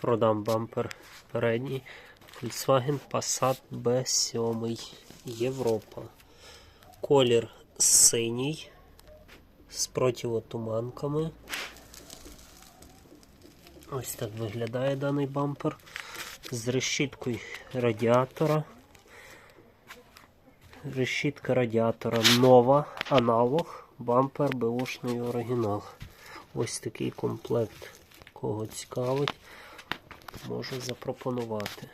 Продам бампер передній. Volkswagen Passat B7 Європа. Колір синій з противотуманками. Ось так виглядає даний бампер з решіткою радіатора. Решітка радіатора нова, аналог, бампер беушний оригінал. Ось такий комплект. Кого цікавить, можу запропонувати.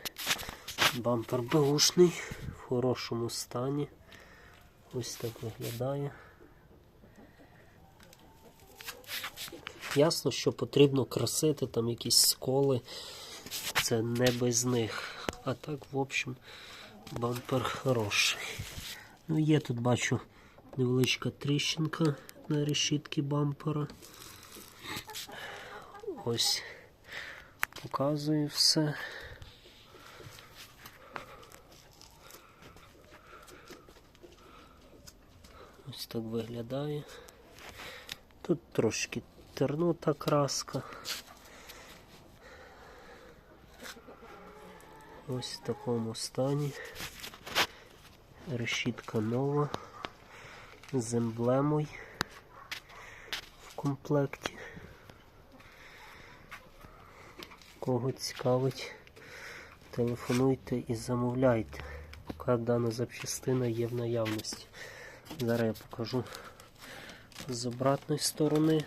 Бампер беушний, в хорошому стані. Ось так виглядає. Ясно, що потрібно красити там якісь сколи. Це не без них. А так, в общем, бампер хороший. Ну, є тут, бачу, невеличка тріщинка на решітки бампера. Ось показую все. Ось так виглядає. Тут трошки тернута краска. Ось в такому стані. Решітка нова з емблемою в комплекті. Кого цікавить, телефонуйте і замовляйте, поки дана запчастина є в наявності. Зараз я покажу з обратної сторони.